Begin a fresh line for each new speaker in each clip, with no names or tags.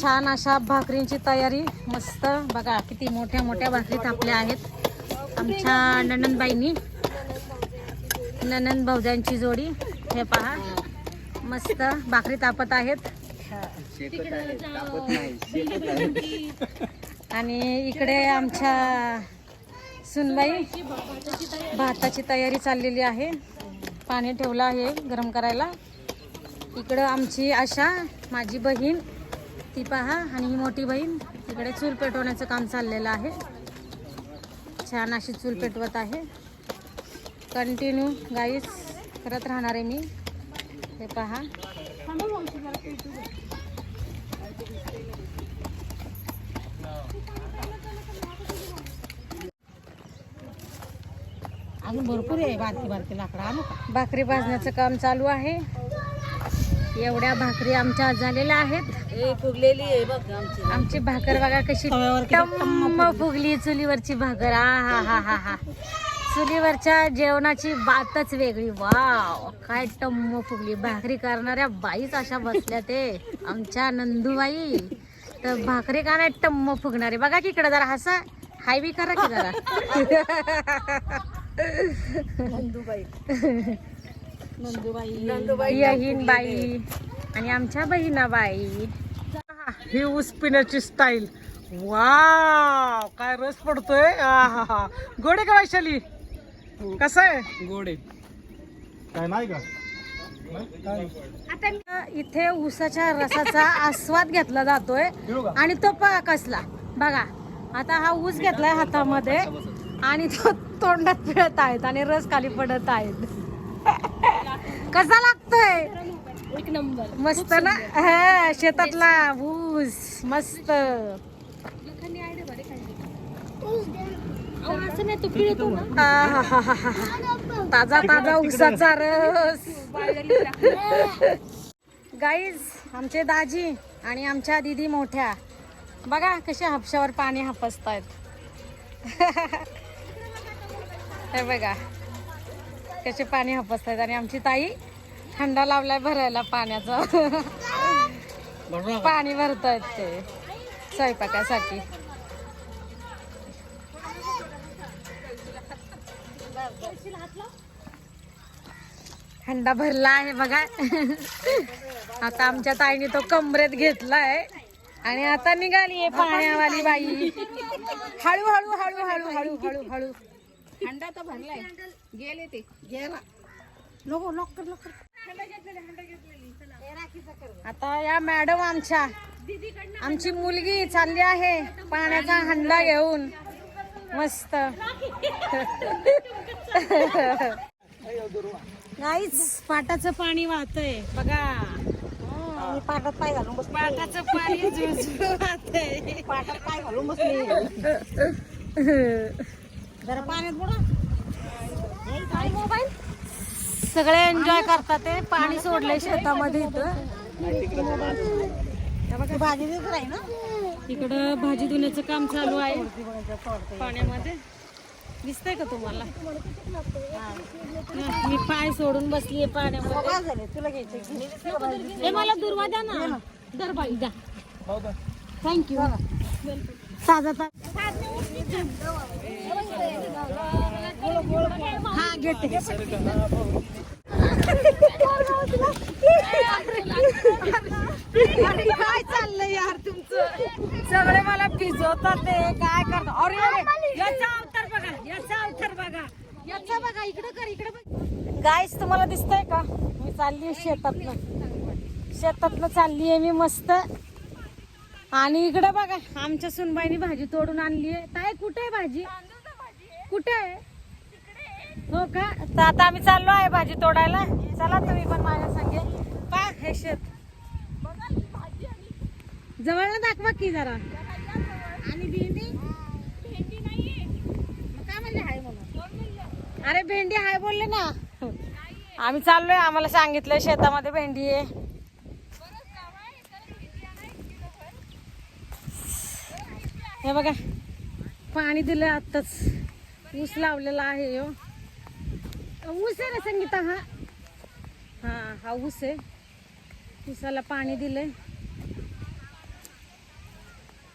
छान अशा भाकरींची तयारी. मस्त. बघा किती मोठ्या मोठ्या भाकरी थापल्या आहेत. आमच्या ननंदबाईंनी. ननंद भाऊजांची जोडी. हे पहा. मस्त भाकरी तापत आहेत. आणि इकडे आमच्या सुनबाई भाताची तयारी चाललेली आहे. पाणी ठेवलं आहे गरम करायला. इकडं आमची आशा माझी बहीण ती पहा आणि ही मोठी बहीण इकडे चूल पेटवण्याचं काम चाललेलं आहे. छान अशी चूल पेटवत आहे. कंटिन्यू गाईस करत राहणार आहे मी. हे पहा.
अजून भरपूर आहे बारकी बारकी लाकडं. आणू का?
भाकरी भाजण्याचं काम चालू आहे. एवढ्या भाकरी आमच्या झालेल्या आहेत.
फुगलेली आहे बघ आमची.
आमची भाकर बघा कशी टम्म फुगली. चुलीवरची भाकर. आ हा हा हा हा. चुलीवरच्या जेवणाची बातच वेगळी. वाव काय टम्म फुगली. भाकरी करणाऱ्या बाईच अशा बसल्या ते. आमच्या नंदूबाई. तर भाकरी का नाही टम्म फुगणारे. बघा की इकडे जरा हसा. हाय बी करा की जरा.
नंदूबाई. नंदूबाई.
यहीन बाई. आणि आमच्या बहिणाबाई
ही ऊस पिण्याची स्टाईल वा काय रस पडतोय. गोडे का वैशाली? कसं आहे?
गोडे.
काय नाही का?
आता इथे ऊसाच्या रसाचा आस्वाद घेतला जातोय. आणि तो पहा कसला. बघा आता हा ऊस घेतलाय हातामध्ये आणि तो तोंडात पिळत आहेत आणि रस खाली पडत आहेत. कसा लागतोय?
एक नंबर.
मस्त ना? हा शेतातला ऊस मस्त.
असं नाही तू पिळतो ना.
आहाहाहा. ताजा ताजा ऊसाचा रस. गाईज आमचे दाजी आणि आमच्या दिदी मोठ्या. बघा कसे हापशावर पाणी हापसतायत. हे बघा. कसे पाणी हापसतायत आणि आमची ताई थंडा लावलाय भरायला पाण्याचा. पाणी भरतायत ते. स्वयंपाकासाठी. हंडा भरला आहे बघा. आता आमच्या ताईने तो कमरेत घेतलाय. आणि आता निघाली आहे पाण्यावाली बाई. हळू हळू हळू हळू हळू हळू हळू
हंडा तर भरलाय. गेले ते.
गेला. नको लवकर लवकर.
आता या मॅडम आमच्या आमची मुलगी चालली आहे पाण्याचा हंडा घेऊन. मस्त. नाहीच पाटाचं पाणी वाहतंय. बघा.
मी पाटात पाय घालून बस
पाटाचं पाणी झुळझुळ
पाटात पाय घालून बसली. जरा पाण्यात बुडा.
सगळे एन्जॉय करतात ते. पाणी सोडलंय शेतामध्ये इथं.
भाजी देत राही ना?
इकडं भाजी धुण्याचं काम चालू आहे. पाण्यामध्ये. दिसतंय का तुम्हाला? हा, मी पाय सोडून बसलीये पाण्यामध्ये.
काय झाले तुला घ्यायचं.
हे मला दुर्वा द्या ना. दर बाई द्या. थँक्यू ताजा ताजा हा घेते. काय चाललंय यार तुमचं सगळे मला भिजवतात ते काय करतात? अरे याचा अवतार बघा याचा अवतार बघा. याचा बघा इकडे कर इकडे बघ. गायच तुम्हाला दिसतंय का? मी चालली शेतातनं. शेतातनं चालली आहे मी मस्त. आणि इकडे बघा आमच्या सुनबाईनी भाजी तोडून आणली आहे ताई कुठे आहे भाजी? कुठे आहे? हो का? तर आता आम्ही चाललो आहे भाजी तोडायला. चला तुम्ही पण माझ्या संगे. पा हे शेत. जवळ दाखवा की जरा. आणि भेंडी? काय म्हणले हाय म्हणून? अरे भेंडी हाय बोलले ना. आम्ही चाललोय आम्हाला सांगितलं शेतामध्ये भेंडी आहे. हे बघा पाणी दिलं आत्ताच. ऊस लावलेला आहे हो ऊस आहे ना संगीता हा? हा हा ऊस आहे. ऊसाला पाणी दिलंय.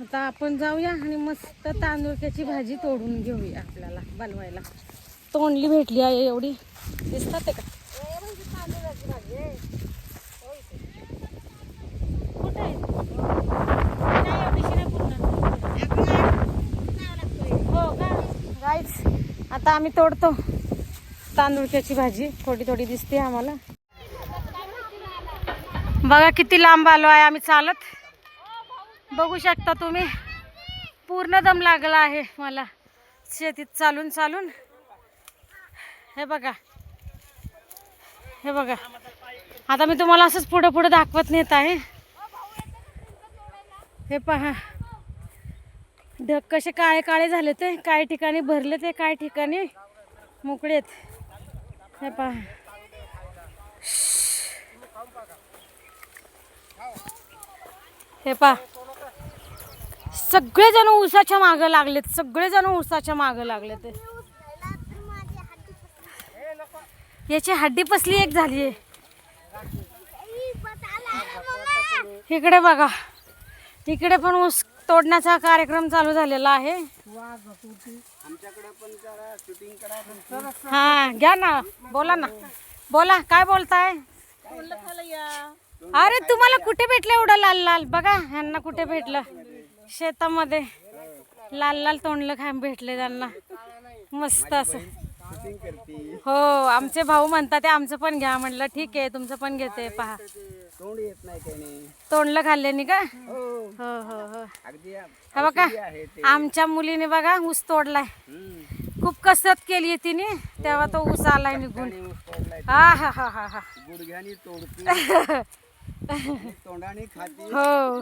आता आपण जाऊया आणि मस्त तांदूळक्याची भाजी तोडून घेऊया आपल्याला बनवायला. तोंडली भेटली आहे एवढी. दिसतात का कुठे आहे? कुठं आहे नाही हो का? राईस आता आम्ही तोडतो. तांदूळक्याची भाजी. थोडी थोडी दिसते आम्हाला. बघा किती लांब आलो आहे आम्ही चालत. बघू शकता तुम्ही. पूर्ण दम लागला आहे मला. शेतीत चालून चालून. हे बघा. हे बघा. आता मी तुम्हाला असंच पुढं पुढं दाखवत नेत आहे. हे पहा. ढग कसे काळे काळे झाले ते. काही ठिकाणी भरले ते काही ठिकाणी मोकळेत. हे पहा. हे पहा. सगळेजण ऊसाच्या मागं लागलेत सगळेजण ऊसाच्या मागं लागलेत. याची हड्डी पसली एक झाली इकडे बघा. इकडे पण ऊस तोडण्याचा कार्यक्रम चालू झालेला आहे. हा घ्या ना बोला ना. बोला काय बोलताय? अरे तुम्हाला कुठे भेटलं एवढं लाल लाल? बघा ह्यांना कुठे भेटलं? शेतामध्ये. लाल लाल तोंडलं खाय भेटले त्यांना. मस्त असं. हो आमचे भाऊ म्हणतात आमचं पण घ्या. म्हणलं ठीक आहे तुमचं पण घेते पहा.
तोंड येत नाही त्याने.
तोंडलं खाल्ल्यानी का?
हो.
हो हो हो.
अगदी
हे बघा
आहे ते.
आमच्या मुलीने बघा ऊस तोडलाय.
हम्म.
खूप कसरत केली आहे तिने तेव्हा तो ऊस आलाय निघून.
आणि ऊस तोडलाय
हा हा हा हा हा.
गुडघ्यानी तोडते. आणि तोंडाने खाते.
हो.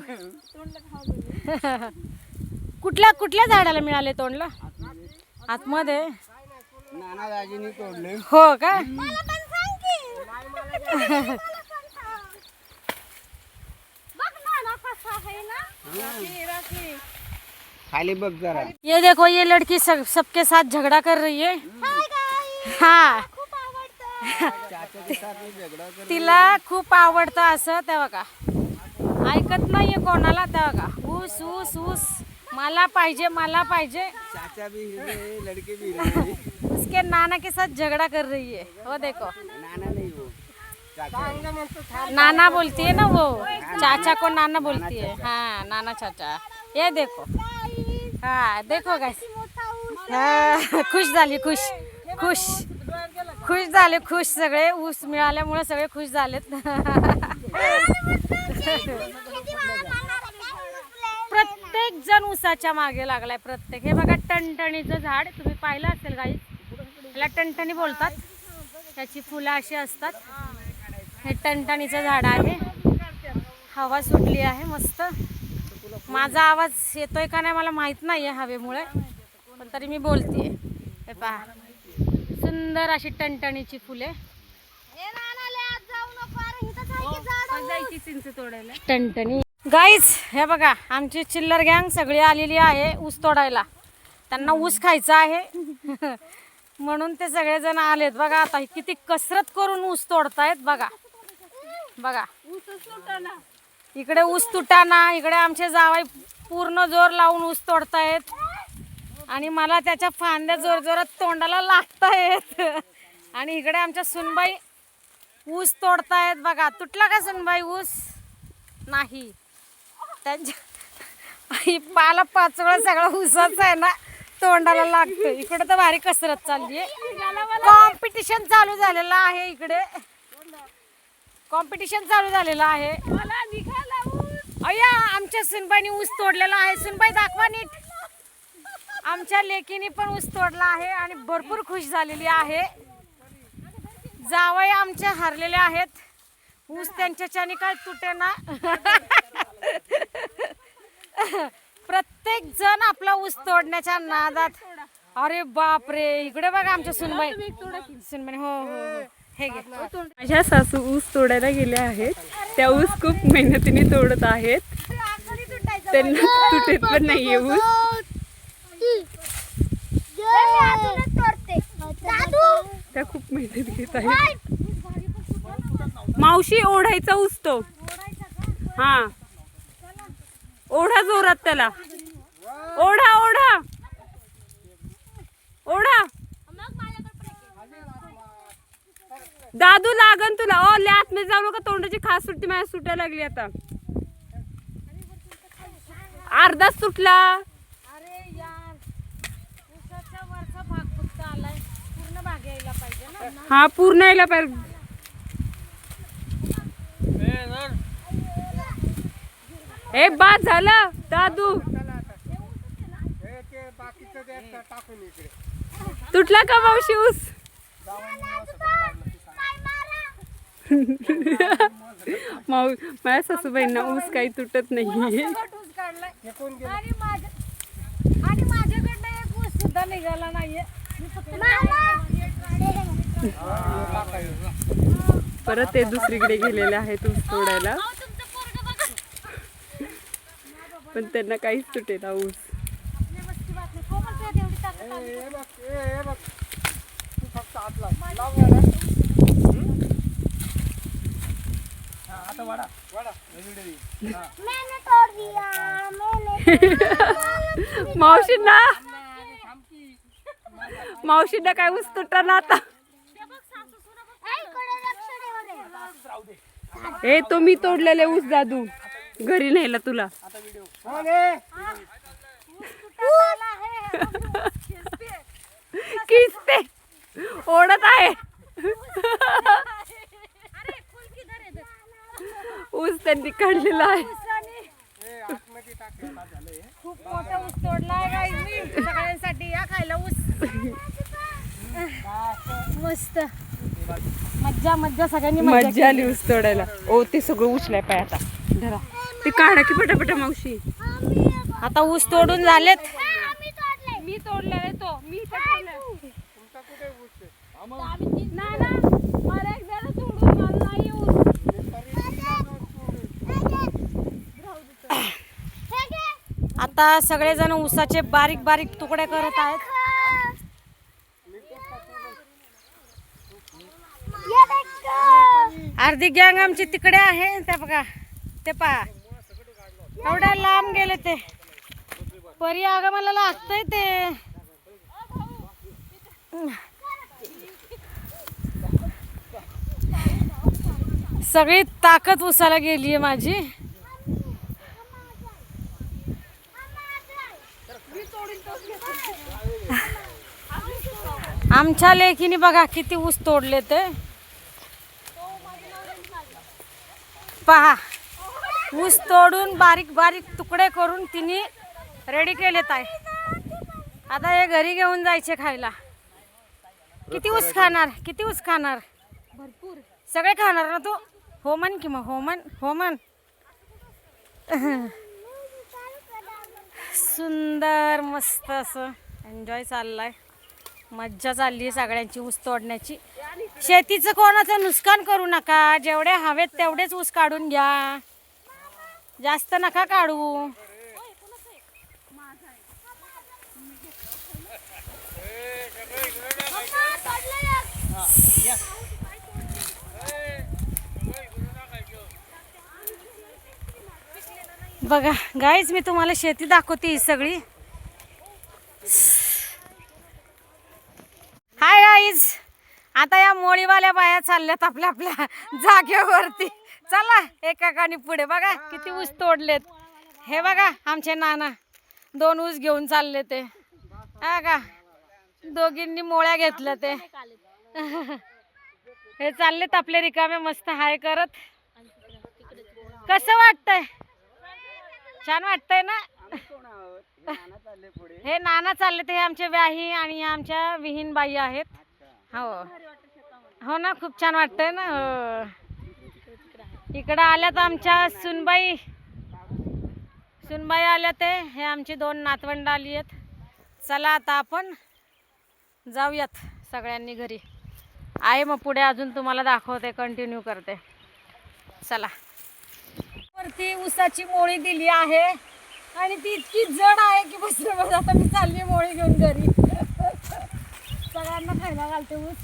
कुठल्या कुठल्या झाडाला मिळाले तोंडला? आतमध्ये?
नाना दाजीनी तोडले.
हो का?
खाली बघ जरा.
ये देखो ये लड़की सब, सबके साथ झगड़ा कर रही है। हा
चाचाच्या साथ मी झगडा कर
तिला खूप आवडतं असं ते बघा. ऐकत नाहीये कोणाला ते बघा. ऊस ऊस ऊस. मला पाहिजे मला पाहिजे.
चाचा भी हिले लड़के भी हिले
उसके नाना के साथ झगड़ा कर रही है. वो देखो.
नाना
बोलती है ना वो? चाचा को नाना बोलती है। हाँ नाना चाचा। ये देखो। हाँ देखो गैस खुश झाली खुश। खुश। खुश झाले खुश सगळे। ऊस मिळाल्यामुळे सगळे खुश झालेत. प्रत्येक जण ऊसाच्या मागे लागलाय प्रत्येक. हे बघा टणटणीचं झाड तुम्ही पाहिलं असेल काही त्याला टणटणी बोलतात. त्याची फुलं अशी असतात. हे टणटणीचं झाड आहे. हवा सुटली आहे मस्त. माझा आवाज येतोय का नाही मला माहीत नाही आहे हवेमुळे पण तरी मी बोलतेय. हे पहा. सुंदर अशी टणटणीची फुले. तोडायला. टणटणी. गाईज हे बघा आमची चिल्लर गँग सगळी आलेली आहे ऊस तोडायला. त्यांना ऊस खायचा आहे. म्हणून ते सगळेजण आलेत. बघा आता किती कसरत करून ऊस तोडतायत बघा. बघा. इकडे ऊस तुटाना इकडे आमचे जावाई पूर्ण जोर लावून ऊस तोडतायत. आणि मला त्याच्या फांद्या जोर जोरात तोंडाला लागतायत. आणि इकडे आमच्या सुनबाई ऊस तोडतायत बघा. तुटला का सुनबाई ऊस? नाही. त्यांच्या पाला पाचवळा सगळा ऊसाचा आहे ना तोंडाला लागतो इकडे तर भारी कसरत चालली आहे कॉम्पिटिशन चालू झालेलं आहे इकडे. कॉम्पिटिशन चालू झालेलं आहे. अय्या आमच्या सुनबाईने ऊस तोडलेला आहे. सुनबाई दाखवा नीट. आमच्या लेकीने पण ऊस तोडला आहे आणि भरपूर खुश झालेली आहे. जावई आमचे हरलेले आहेत. ऊस त्यांच्याच्याने काय तुटे ना? प्रत्येक जण आपला ऊस तोडण्याच्या नादात. अरे बाप रे इकडे बघा आमच्या सुनबाई. सुनबाई हो हो हो. हे घे.
माझ्या सासू ऊस तोडायला गेल्या आहेत. त्या ऊस खूप मेहनतीने तोडत आहेत. त्यांना तुटत पण नाहीये ऊस. त्या खूप मेहनत घेत आहेत. मावशी ओढायचा ऊस तो. हा. ओढा जोरात त्याला. ओढा ओढा. ओढा. दादू लागन तुला. ओ ले आतमध्ये जाऊ नका. तोंडाची खास सुट्टी माझ्या सुटायला लागली आता. अर्धाच सुटला.
अरे यार उसाचा वरचा भाग फक्त आलाय. पूर्ण भाग यायला पाहिजे ना.
हा पूर्ण यायला पाहिजे. ए बाद झालं. दादू. तुटला का मावशी ऊस? माऊ माझ्या सासूबाईंना ऊस काही तुटत
आणि माझ्याकडनं एक ऊस सुद्धा निघाला नाहीये. फक्त
परत ते दुसरीकडे गेलेले आहेत ऊस तोडायला. पण त्यांना काहीच तुटेना ऊस.
आपल्या तुला तेवढी ताकद आली.
मावशींना मावशींना काय ऊस तुटला आता. ए तो मी तोडलेले ऊस दादू घरी नेला तुला. किसते. ओढत आहे
अरे फुल किधर आहे ते?
ऊस त्यांनी काढलेला आहे.
खूप मोठा ऊस तोडलाय guys मी सगळ्यांसाठी या खायला ऊस. मस्त. मज्जा मज्जा सगळ्यांनी मज्जा
आली ऊस तोडायला. ओ ते सगळं उचलाय पाय आता. धरा. ते काढा की पटापटा मावशी.
आता ऊस तोडून झालेत.
मी तोडलेला तो. मी नाही ना मला एकदा सोडून मला नाही ऊस
आता सगळेजण ऊसाचे बारीक बारीक तुकडे करत आहेत. अर्धी गँग आमची तिकडे आहे ते बघा. ते पहा. एवढ्या लांब गेले ते. परी अगं मला लागतंय ते. सगळी ताकद उसाला गेली आहे माझी. आमच्या लेखीने बघा किती ऊस तोडले ते. पहा ऊस तोडून बारीक बारीक तुकडे करून तिने रेडी केलेत आहे आता हे घरी घेऊन जायचे खायला. किती ऊस खाणार? किती ऊस खाणार? भरपूर. सगळे खाणार ना तू? हो म्हण की मग हो म्हण हो म्हण. सुंदर मस्त असं एन्जॉय चाललाय. मज्जा चालली आहे सगळ्यांची ऊस तोडण्याची. शेतीचं कोणाचं नुकसान करू नका. जेवढे हवेत तेवढेच ऊस काढून घ्या. जास्त नका काढू. बघा गाईज मी तुम्हाला शेती दाखवते ही सगळी. हाय गाईज आता या मोळीवाल्या बाया चालल्यात आपल्या आपल्या जागेवरती. चला एकाकानी पुढे बघा किती ऊस तोडलेत. हे बघा आमचे नाना दोन ऊस घेऊन चालले ते. हा का? दोघींनी मोळ्या घेतल्या ते. हे चाललेत आपले रिकामे मस्त हाय करत. कसं वाटतंय? छान वाटतंय ना? हे नाना चालले ते हे आमचे व्याही आणि आमच्या विहीन बाई आहेत हो. हो ना खूप छान वाटतंय ना हो. इकडं आल्यात आमच्या सुनबाई. सुनबाई आल्या ते. हे आमची दोन नातवंड आली आहेत चला आता आपण जाऊयात सगळ्यांनी घरी. आहे मग पुढे अजून तुम्हाला दाखवते कंटिन्यू करते. चला. वरती उसाची मोळी दिली आहे. आणि ती इतकी जड आहे की बसलं बस आता मी चालली मोळी घेऊन घरी. सगळ्यांना खायला घालते ऊस.